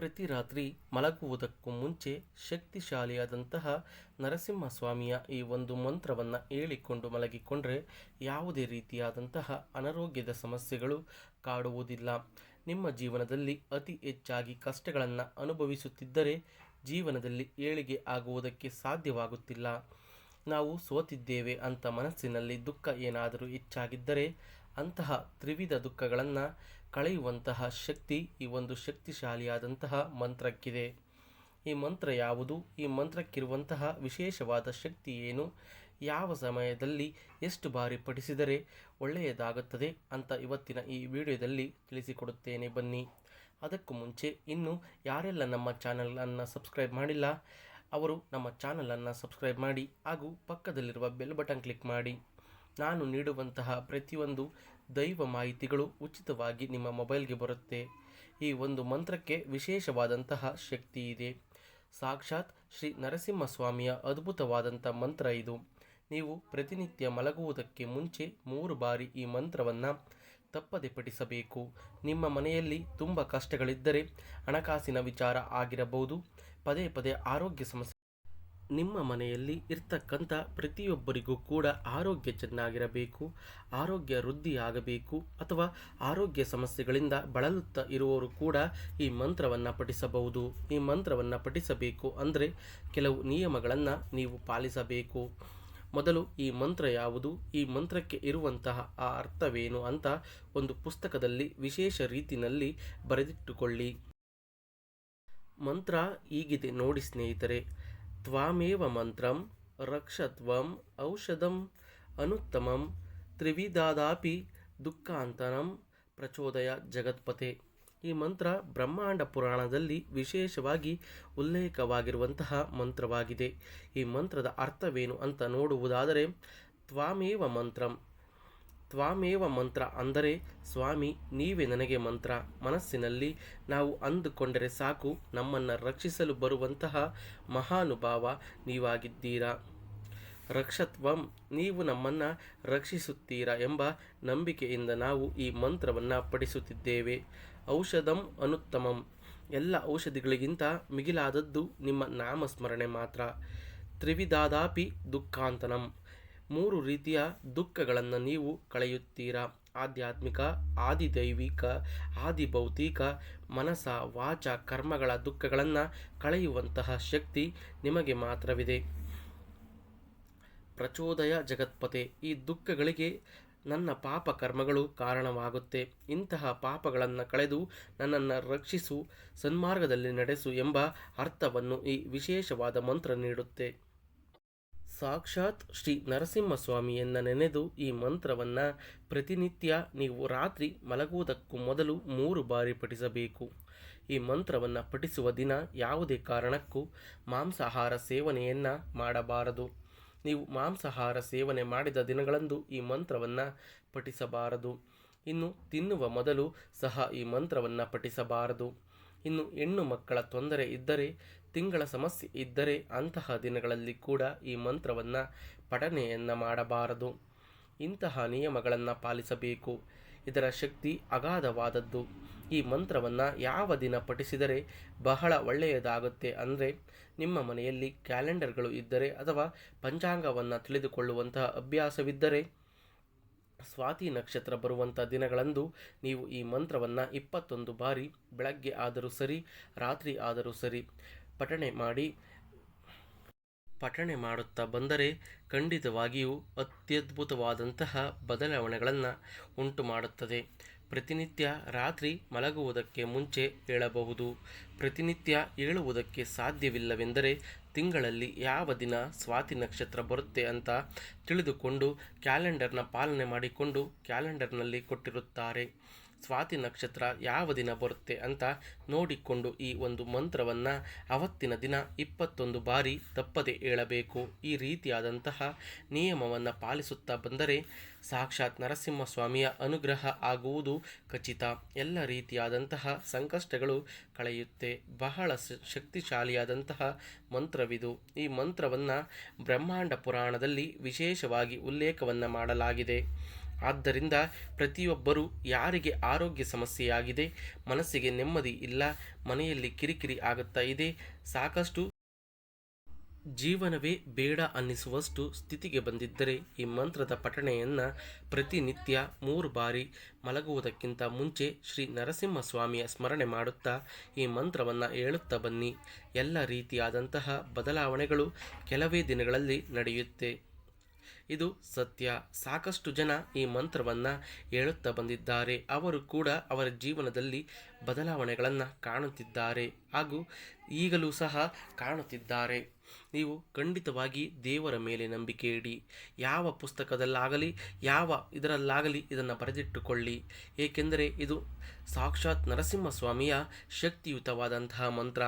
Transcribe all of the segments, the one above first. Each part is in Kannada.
ಪ್ರತಿ ರಾತ್ರಿ ಮಲಗುವುದಕ್ಕೂ ಮುಂಚೆ ಶಕ್ತಿಶಾಲಿಯಾದಂತಹ ನರಸಿಂಹಸ್ವಾಮಿಯ ಈ ಒಂದು ಮಂತ್ರವನ್ನು ಹೇಳಿಕೊಂಡು ಮಲಗಿಕೊಂಡ್ರೆ ಯಾವುದೇ ರೀತಿಯಾದಂತಹ ಅನಾರೋಗ್ಯದ ಸಮಸ್ಯೆಗಳು ಕಾಡುವುದಿಲ್ಲ. ನಿಮ್ಮ ಜೀವನದಲ್ಲಿ ಅತಿ ಹೆಚ್ಚಾಗಿ ಕಷ್ಟಗಳನ್ನು ಅನುಭವಿಸುತ್ತಿದ್ದರೆ ಜೀವನದಲ್ಲಿ ಏಳಿಗೆ ಆಗುವುದಕ್ಕೆ ಸಾಧ್ಯವಾಗುತ್ತಿಲ್ಲ. ನಾವು ಸೋತಿದ್ದೇವೆ ಅಂತ ಮನಸ್ಸಿನಲ್ಲಿ ದುಃಖ ಏನಾದರೂ ಹೆಚ್ಚಾಗಿದ್ದರೆ ಅಂತಹ ತ್ರಿವಿಧ ದುಃಖಗಳನ್ನು ಕಳೆಯುವಂತಹ ಶಕ್ತಿ ಈ ಒಂದು ಶಕ್ತಿಶಾಲಿಯಾದಂತಹ ಮಂತ್ರಕ್ಕಿದೆ. ಈ ಮಂತ್ರ ಯಾವುದು? ಈ ಮಂತ್ರಕ್ಕಿರುವಂತಹ ವಿಶೇಷವಾದ ಶಕ್ತಿ ಏನು? ಯಾವ ಸಮಯದಲ್ಲಿ ಎಷ್ಟು ಬಾರಿ ಪಠಿಸಿದರೆ ಒಳ್ಳೆಯದಾಗುತ್ತದೆ ಅಂತ ಇವತ್ತಿನ ಈ ವಿಡಿಯೋದಲ್ಲಿ ತಿಳಿಸಿಕೊಡುತ್ತೇನೆ ಬನ್ನಿ. ಅದಕ್ಕೂ ಮುಂಚೆ ಇನ್ನು ಯಾರೆಲ್ಲ ನಮ್ಮ ಚಾನಲನ್ನು ಸಬ್ಸ್ಕ್ರೈಬ್ ಮಾಡಿಲ್ಲ, ಅವರು ನಮ್ಮ ಚಾನಲನ್ನು ಸಬ್ಸ್ಕ್ರೈಬ್ ಮಾಡಿ ಹಾಗೂ ಪಕ್ಕದಲ್ಲಿರುವ ಬೆಲ್ ಬಟನ್ ಕ್ಲಿಕ್ ಮಾಡಿ. ನಾನು ನೀಡುವಂತಹ ಪ್ರತಿಯೊಂದು ದೈವ ಮಾಹಿತಿಗಳು ಉಚಿತವಾಗಿ ನಿಮ್ಮ ಮೊಬೈಲ್ಗೆ ಬರುತ್ತೆ. ಈ ಒಂದು ಮಂತ್ರಕ್ಕೆ ವಿಶೇಷವಾದಂತಹ ಶಕ್ತಿ ಇದೆ. ಸಾಕ್ಷಾತ್ ಶ್ರೀ ನರಸಿಂಹಸ್ವಾಮಿಯ ಅದ್ಭುತವಾದಂಥ ಮಂತ್ರ ಇದು. ನೀವು ಪ್ರತಿನಿತ್ಯ ಮಲಗುವುದಕ್ಕೆ ಮುಂಚೆ ಮೂರು ಬಾರಿ ಈ ಮಂತ್ರವನ್ನು ತಪ್ಪದೆ ಪಠಿಸಬೇಕು. ನಿಮ್ಮ ಮನೆಯಲ್ಲಿ ತುಂಬ ಕಷ್ಟಗಳಿದ್ದರೆ ಹಣಕಾಸಿನ ವಿಚಾರ ಆಗಿರಬಹುದು. ಪದೇ ಪದೇ ಆರೋಗ್ಯ ಸಮಸ್ಯೆ ನಿಮ್ಮ ಮನೆಯಲ್ಲಿ ಇರ್ತಕ್ಕಂಥ ಪ್ರತಿಯೊಬ್ಬರಿಗೂ ಕೂಡ ಆರೋಗ್ಯ ಚೆನ್ನಾಗಿರಬೇಕು, ಆರೋಗ್ಯ ವೃದ್ಧಿಯಾಗಬೇಕು ಅಥವಾ ಆರೋಗ್ಯ ಸಮಸ್ಯೆಗಳಿಂದ ಬಳಲುತ್ತಾ ಇರುವವರು ಕೂಡ ಈ ಮಂತ್ರವನ್ನು ಪಠಿಸಬಹುದು. ಈ ಮಂತ್ರವನ್ನು ಪಠಿಸಬೇಕು ಅಂದರೆ ಕೆಲವು ನಿಯಮಗಳನ್ನು ನೀವು ಪಾಲಿಸಬೇಕು. ಮೊದಲು ಈ ಮಂತ್ರ ಯಾವುದು? ಈ ಮಂತ್ರಕ್ಕೆ ಇರುವಂತಹ ಆ ಅರ್ಥವೇನು ಅಂತ ಒಂದು ಪುಸ್ತಕದಲ್ಲಿ ವಿಶೇಷ ರೀತಿಯಲ್ಲಿ ಬರೆದಿಟ್ಟುಕೊಳ್ಳಿ. ಮಂತ್ರ ಹೀಗಿದೆ ನೋಡಿ ಸ್ನೇಹಿತರೆ. ತ್ವಾಮೇವ ಮಂತ್ರಂ ರಕ್ಷತ್ವಂ ಔಷಧಂ ಅನುತ್ತಮಂ ತ್ರಿವಿಧಾದಾಪಿ ದುಃಖಾಂತರಂ ಪ್ರಚೋದಯ ಜಗತ್ಪತೆ ಈ ಮಂತ್ರ ಬ್ರಹ್ಮಾಂಡ ಪುರಾಣದಲ್ಲಿ ವಿಶೇಷವಾಗಿ ಉಲ್ಲೇಖವಾಗಿರುವಂತಹ ಮಂತ್ರವಾಗಿದೆ। ಈ ಮಂತ್ರದ ಅರ್ಥವೇನು ಅಂತ ನೋಡುವುದಾದರೆ, ತ್ವಾಮೇವ ಮಂತ್ರಂ ತ್ವಾಮೇವ ಮಂತ್ರ ಅಂದರೆ, ಸ್ವಾಮಿ, ನೀವೇ ನನಗೆ ಮಂತ್ರ. ಮನಸ್ಸಿನಲ್ಲಿ ನಾವು ಅಂದುಕೊಂಡರೆ ಸಾಕು, ನಮ್ಮನ್ನು ರಕ್ಷಿಸಲು ಬರುವಂತಹ ಮಹಾನುಭಾವ ನೀವಾಗಿದ್ದೀರಾ? ರಕ್ಷತ್ವಂ, ನೀವು ನಮ್ಮನ್ನು ರಕ್ಷಿಸುತ್ತೀರಾ ಎಂಬ ನಂಬಿಕೆಯಿಂದ ನಾವು ಈ ಮಂತ್ರವನ್ನು ಪಡಿಸುತ್ತಿದ್ದೇವೆ ಔಷಧಂ ಅನುತ್ತಮಂ. ಎಲ್ಲ ಔಷಧಿಗಳಿಗಿಂತ ಮಿಗಿಲಾದದ್ದು ನಿಮ್ಮ ನಾಮಸ್ಮರಣೆ ಮಾತ್ರ. ತ್ರಿವಿಧಾದಾಪಿ ದುಃಖಾಂತನಂ. ಮೂರು ರೀತಿಯ ದುಃಖಗಳನ್ನು ನೀವು ಕಳೆಯುತ್ತೀರಾ? ಆಧ್ಯಾತ್ಮಿಕ, ಆದಿದೈವಿಕ, ಆದಿಭೌತಿಕ, ಮನಸ, ವಾಚ, ಕರ್ಮಗಳ ದುಃಖಗಳನ್ನು ಕಳೆಯುವಂತಹ ಶಕ್ತಿ ನಿಮಗೆ ಮಾತ್ರವಿದೆ. ಪ್ರಚೋದಯ ಜಗತ್ಪತೆ ಈ ದುಃಖಗಳಿಗೆ ನನ್ನ ಪಾಪ ಕರ್ಮಗಳು ಕಾರಣವಾಗುತ್ತೆ. ಇಂತಹ ಪಾಪಗಳನ್ನು ಕಳೆದು ನನ್ನನ್ನು ರಕ್ಷಿಸು, ಸನ್ಮಾರ್ಗದಲ್ಲಿ ನಡೆಸು ಎಂಬ ಅರ್ಥವನ್ನು ಈ ವಿಶೇಷವಾದ ಮಂತ್ರ ನೀಡುತ್ತೆ. ಸಾಕ್ಷಾತ್ ಶ್ರೀ ನರಸಿಂಹಸ್ವಾಮಿಯನ್ನ ನೆನೆದು ಈ ಮಂತ್ರವನ್ನು ಪ್ರತಿನಿತ್ಯ ನೀವು ರಾತ್ರಿ ಮಲಗುವುದಕ್ಕೂ ಮೊದಲು ಮೂರು ಬಾರಿ ಪಠಿಸಬೇಕು. ಈ ಮಂತ್ರವನ್ನು ಪಠಿಸುವ ದಿನ ಯಾವುದೇ ಕಾರಣಕ್ಕೂ ಮಾಂಸಾಹಾರ ಸೇವನೆಯನ್ನು ಮಾಡಬಾರದು. ನೀವು ಮಾಂಸಾಹಾರ ಸೇವನೆ ಮಾಡಿದ ದಿನಗಳಂದು ಈ ಮಂತ್ರವನ್ನು ಪಠಿಸಬಾರದು. ಇನ್ನು ತಿನ್ನುವ ಮೊದಲು ಸಹ ಈ ಮಂತ್ರವನ್ನು ಪಠಿಸಬಾರದು. ಇನ್ನು ಹೆಣ್ಣು ಮಕ್ಕಳ ತೊಂದರೆ ಇದ್ದರೆ, ತಿಂಗಳ ಸಮಸ್ಯೆ ಇದ್ದರೆ ಅಂತಹ ದಿನಗಳಲ್ಲಿ ಕೂಡ ಈ ಮಂತ್ರವನ್ನು ಪಠನೆಯನ್ನು ಮಾಡಬಾರದು. ಇಂತಹ ನಿಯಮಗಳನ್ನು ಪಾಲಿಸಬೇಕು. ಇದರ ಶಕ್ತಿ ಅಗಾಧವಾದದ್ದು. ಈ ಮಂತ್ರವನ್ನು ಯಾವ ದಿನ ಪಠಿಸಿದರೆ ಬಹಳ ಒಳ್ಳೆಯದಾಗುತ್ತೆ ಅಂದರೆ, ನಿಮ್ಮ ಮನೆಯಲ್ಲಿ ಕ್ಯಾಲೆಂಡರ್ಗಳು ಇದ್ದರೆ ಅಥವಾ ಪಂಚಾಂಗವನ್ನು ತಿಳಿದುಕೊಳ್ಳುವಂತಹ ಅಭ್ಯಾಸವಿದ್ದರೆ ಸ್ವಾತಿ ನಕ್ಷತ್ರ ಬರುವಂಥ ದಿನಗಳಂದು ನೀವು ಈ ಮಂತ್ರವನ್ನು ಇಪ್ಪತ್ತೊಂದು ಬಾರಿ ಬೆಳಗ್ಗೆ ಆದರೂ ಸರಿ, ರಾತ್ರಿ ಆದರೂ ಸರಿ ಪಠಣೆ ಮಾಡಿ, ಪಠಣೆ ಮಾಡುತ್ತಾ ಬಂದರೆ ಖಂಡಿತವಾಗಿಯೂ ಅತ್ಯದ್ಭುತವಾದಂತಹ ಬದಲಾವಣೆಗಳನ್ನು ಉಂಟು ಮಾಡುತ್ತದೆ ಪ್ರತಿನಿತ್ಯ ರಾತ್ರಿ ಮಲಗುವುದಕ್ಕೆ ಮುಂಚೆ ಹೇಳಬಹುದು ಪ್ರತಿನಿತ್ಯ ಏಳುವುದಕ್ಕೆ ಸಾಧ್ಯವಿಲ್ಲವೆಂದರೆ ತಿಂಗಳಲ್ಲಿ ಯಾವ ದಿನ ಸ್ವಾತಿ ನಕ್ಷತ್ರ ಬರುತ್ತೆ ಅಂತ ತಿಳಿದುಕೊಂಡು ಕ್ಯಾಲೆಂಡರ್ನ ಪಾಲನೆ ಮಾಡಿಕೊಂಡು ಕ್ಯಾಲೆಂಡರ್ನಲ್ಲಿ ಕೊಟ್ಟಿರುತ್ತಾರೆ. ಸ್ವಾತಿ ನಕ್ಷತ್ರ ಯಾವ ದಿನ ಬರುತ್ತೆ ಅಂತ ನೋಡಿಕೊಂಡು ಈ ಒಂದು ಮಂತ್ರವನ್ನು ಅವತ್ತಿನ ದಿನ ಇಪ್ಪತ್ತೊಂದು ಬಾರಿ ತಪ್ಪದೆ ಹೇಳಬೇಕು. ಈ ರೀತಿಯಾದಂತಹ ನಿಯಮವನ್ನು ಪಾಲಿಸುತ್ತಾ ಬಂದರೆ ಸಾಕ್ಷಾತ್ ನರಸಿಂಹಸ್ವಾಮಿಯ ಅನುಗ್ರಹ ಆಗುವುದು ಖಚಿತ. ಎಲ್ಲ ರೀತಿಯಾದಂತಹ ಸಂಕಷ್ಟಗಳು ಕಳೆಯುತ್ತೆ. ಬಹಳ ಶಕ್ತಿಶಾಲಿಯಾದಂತಹ ಮಂತ್ರವಿದು. ಈ ಮಂತ್ರವನ್ನು ಬ್ರಹ್ಮಾಂಡ ಪುರಾಣದಲ್ಲಿ ವಿಶೇಷವಾಗಿ ಉಲ್ಲೇಖವನ್ನು ಮಾಡಲಾಗಿದೆ. ಆದ್ದರಿಂದ ಪ್ರತಿಯೊಬ್ಬರೂ ಯಾರಿಗೆ ಆರೋಗ್ಯ ಸಮಸ್ಯೆಯಾಗಿದೆ, ಮನಸ್ಸಿಗೆ ನೆಮ್ಮದಿ ಇಲ್ಲ, ಮನೆಯಲ್ಲಿ ಕಿರಿಕಿರಿ ಆಗುತ್ತಾ ಇದೆ, ಸಾಕಷ್ಟು ಜೀವನವೇ ಬೇಡ ಅನ್ನಿಸುವಷ್ಟು ಸ್ಥಿತಿಗೆ ಬಂದಿದ್ದರೆ ಈ ಮಂತ್ರದ ಪಠಣೆಯನ್ನು ಪ್ರತಿನಿತ್ಯ ಮೂರು ಬಾರಿ ಮಲಗುವುದಕ್ಕಿಂತ ಮುಂಚೆ ಶ್ರೀ ನರಸಿಂಹಸ್ವಾಮಿಯ ಸ್ಮರಣೆ ಮಾಡುತ್ತಾ ಈ ಮಂತ್ರವನ್ನು ಹೇಳುತ್ತಾ ಬನ್ನಿ. ಎಲ್ಲ ರೀತಿಯಾದಂತಹ ಬದಲಾವಣೆಗಳು ಕೆಲವೇ ದಿನಗಳಲ್ಲಿ ನಡೆಯುತ್ತೆ. ಇದು ಸತ್ಯ. ಸಾಕಷ್ಟು ಜನ ಈ ಮಂತ್ರವನ್ನು ಹೇಳುತ್ತಾ ಬಂದಿದ್ದಾರೆ. ಅವರು ಕೂಡ ಅವರ ಜೀವನದಲ್ಲಿ ಬದಲಾವಣೆಗಳನ್ನು ಕಾಣುತ್ತಿದ್ದಾರೆ ಹಾಗೂ ಈಗಲೂ ಸಹ ಕಾಣುತ್ತಿದ್ದಾರೆ. ನೀವು ಖಂಡಿತವಾಗಿ ದೇವರ ಮೇಲೆ ನಂಬಿಕೆ ಇಡಿ. ಯಾವ ಪುಸ್ತಕದಲ್ಲಾಗಲಿ, ಯಾವ ಇದರಲ್ಲಾಗಲಿ ಇದನ್ನು ಬರೆದಿಟ್ಟುಕೊಳ್ಳಿ. ಏಕೆಂದರೆ ಇದು ಸಾಕ್ಷಾತ್ ನರಸಿಂಹಸ್ವಾಮಿಯ ಶಕ್ತಿಯುತವಾದಂತಹ ಮಂತ್ರ.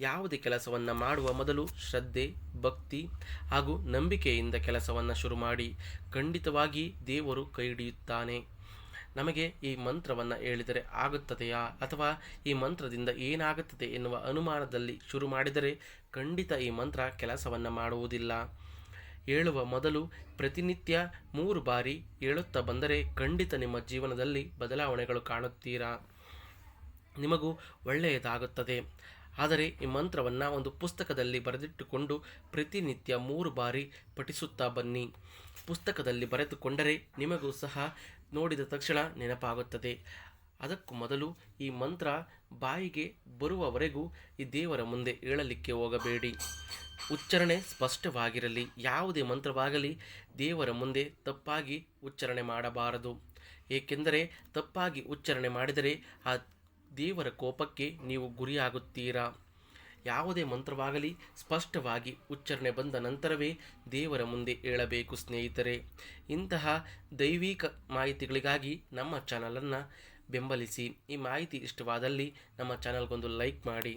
ಯಾವುದೇ ಕೆಲಸವನ್ನು ಮಾಡುವ ಮೊದಲು ಶ್ರದ್ಧೆ, ಭಕ್ತಿ ಹಾಗೂ ನಂಬಿಕೆಯಿಂದ ಕೆಲಸವನ್ನು ಶುರು ಮಾಡಿ ಖಂಡಿತವಾಗಿ ದೇವರು ಕೈ ಹಿಡಿಯುತ್ತಾನೆ. ನಮಗೆ ಈ ಮಂತ್ರವನ್ನು ಹೇಳಿದರೆ ಆಗುತ್ತದೆಯಾ? ಅಥವಾ ಈ ಮಂತ್ರದಿಂದ ಏನಾಗುತ್ತದೆ ಎನ್ನುವ ಅನುಮಾನದಲ್ಲಿ ಶುರು ಮಾಡಿದರೆ ಖಂಡಿತ ಈ ಮಂತ್ರ ಕೆಲಸವನ್ನು ಮಾಡುವುದಿಲ್ಲ. ಹೇಳುವ ಮೊದಲು ಪ್ರತಿನಿತ್ಯ ಮೂರು ಬಾರಿ ಹೇಳುತ್ತಾ ಬಂದರೆ ಖಂಡಿತ ನಿಮ್ಮ ಜೀವನದಲ್ಲಿ ಬದಲಾವಣೆಗಳು ಕಾಣುತ್ತೀರಾ? ನಿಮಗೂ ಒಳ್ಳೆಯದಾಗುತ್ತದೆ. ಆದರೆ ಈ ಮಂತ್ರವನ್ನು ಒಂದು ಪುಸ್ತಕದಲ್ಲಿ ಬರೆದಿಟ್ಟುಕೊಂಡು ಪ್ರತಿನಿತ್ಯ ಮೂರು ಬಾರಿ ಪಠಿಸುತ್ತಾ ಬನ್ನಿ. ಪುಸ್ತಕದಲ್ಲಿ ಬರೆದುಕೊಂಡರೆ ನಿಮಗೂ ಸಹ ನೋಡಿದ ತಕ್ಷಣ ನೆನಪಾಗುತ್ತದೆ. ಅದಕ್ಕೂ ಮೊದಲು ಈ ಮಂತ್ರ ಬಾಯಿಗೆ ಬರುವವರೆಗೂ ಈ ದೇವರ ಮುಂದೆ ಹೇಳಲಿಕ್ಕೆ ಹೋಗಬೇಡಿ. ಉಚ್ಚಾರಣೆ ಸ್ಪಷ್ಟವಾಗಿರಲಿ. ಯಾವುದೇ ಮಂತ್ರವಾಗಲಿ ದೇವರ ಮುಂದೆ ತಪ್ಪಾಗಿ ಉಚ್ಚಾರಣೆ ಮಾಡಬಾರದು. ಏಕೆಂದರೆ ತಪ್ಪಾಗಿ ಉಚ್ಚಾರಣೆ ಮಾಡಿದರೆ ಆ ದೇವರ ಕೋಪಕ್ಕೆ ನೀವು ಗುರಿಯಾಗುತ್ತೀರಾ? ಯಾವುದೇ ಮಂತ್ರವಾಗಲಿ ಸ್ಪಷ್ಟವಾಗಿ ಉಚ್ಚಾರಣೆ ಬಂದ ನಂತರವೇ ದೇವರ ಮುಂದೆ ಹೇಳಬೇಕು ಸ್ನೇಹಿತರೆ. ಇಂತಹ ದೈವಿಕ ಮಾಹಿತಿಗಳಿಗಾಗಿ ನಮ್ಮ ಚಾನಲನ್ನು ಬೆಂಬಲಿಸಿ. ಈ ಮಾಹಿತಿ ಇಷ್ಟವಾದಲ್ಲಿ ನಮ್ಮ ಚಾನಲ್ಗೊಂದು ಲೈಕ್ ಮಾಡಿ.